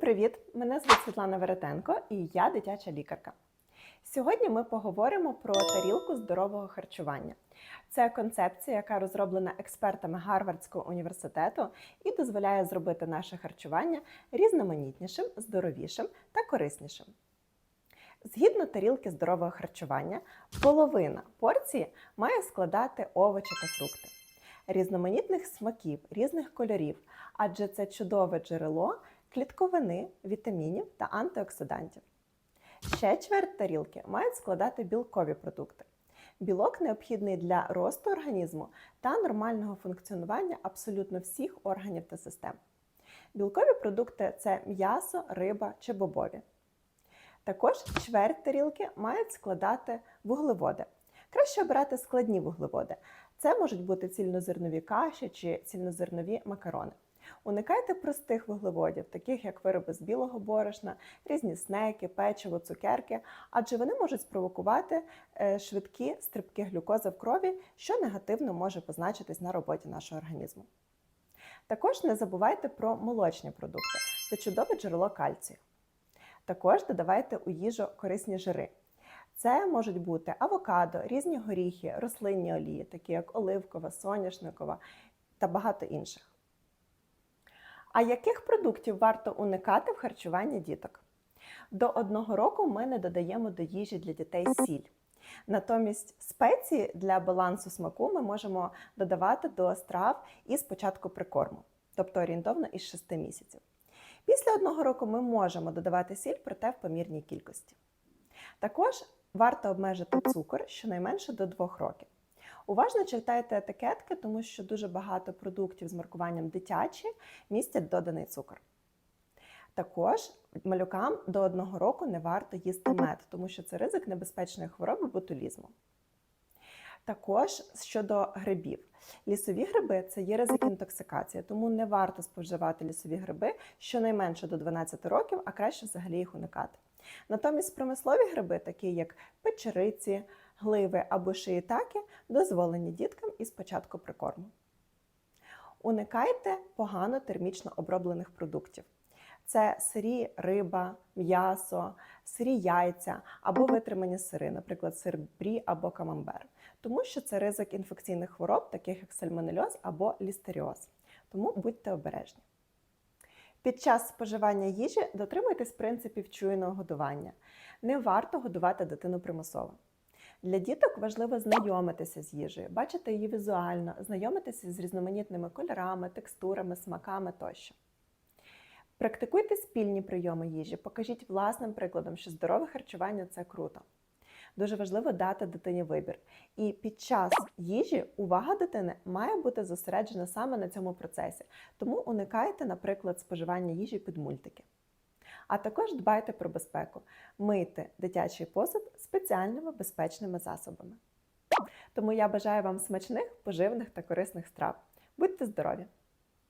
привіт! Мене звуть Світлана Веретенко і я дитяча лікарка. Сьогодні ми поговоримо про тарілку здорового харчування. Це концепція, яка розроблена експертами Гарвардського університету і дозволяє зробити наше харчування різноманітнішим, здоровішим та кориснішим. Згідно тарілки здорового харчування, половина порції має складати овочі та фрукти, різноманітних смаків, різних кольорів, адже це чудове джерело клітковини, вітамінів та антиоксидантів. Ще чверть тарілки мають складати білкові продукти. Білок необхідний для росту організму та нормального функціонування абсолютно всіх органів та систем. Білкові продукти це м'ясо, риба чи бобові. Також чверть тарілки мають складати вуглеводи. Краще обирати складні вуглеводи. Це можуть бути цільнозернові каші чи цільнозернові макарони. Уникайте простих вуглеводів, таких як вироби з білого борошна, різні снеки, печиво, цукерки, адже вони можуть спровокувати е, швидкі стрибки глюкози в крові, що негативно може позначитись на роботі нашого організму. Також не забувайте про молочні продукти це чудове джерело кальцію. Також додавайте у їжу корисні жири. Це можуть бути авокадо, різні горіхи, рослинні олії, такі як оливкова, соняшникова та багато інших. А яких продуктів варто уникати в харчуванні діток? До одного року ми не додаємо до їжі для дітей сіль. Натомість спеції для балансу смаку ми можемо додавати до страв із початку прикорму, тобто орієнтовно із 6 місяців. Після одного року ми можемо додавати сіль, проте в помірній кількості. Також варто обмежити цукор щонайменше до 2 років. Уважно читайте етикетки, тому що дуже багато продуктів з маркуванням дитячі містять доданий цукор. Також малюкам до одного року не варто їсти мед, тому що це ризик небезпечної хвороби ботулізму. Також щодо грибів. Лісові гриби це є ризик інтоксикації, тому не варто споживати лісові гриби щонайменше до 12 років, а краще взагалі їх уникати. Натомість промислові гриби, такі як печериці, гливи або шиїтаки, дозволені діткам із початку прикорму. Уникайте погано термічно оброблених продуктів. Це сирі риба, м'ясо, сирі яйця або витримані сири, наприклад, сир брі або камамбер, тому що це ризик інфекційних хвороб, таких як сальмонельоз або лістеріоз. Тому будьте обережні. Під час споживання їжі дотримуйтесь принципів чуйного годування. Не варто годувати дитину примусово. Для діток важливо знайомитися з їжею, бачити її візуально, знайомитися з різноманітними кольорами, текстурами, смаками тощо. Практикуйте спільні прийоми їжі, покажіть власним прикладом, що здорове харчування це круто. Дуже важливо дати дитині вибір. І під час їжі увага дитини має бути зосереджена саме на цьому процесі. Тому уникайте, наприклад, споживання їжі під мультики. А також дбайте про безпеку, мийте дитячий посуд спеціальними безпечними засобами. Тому я бажаю вам смачних, поживних та корисних страв. Будьте здорові!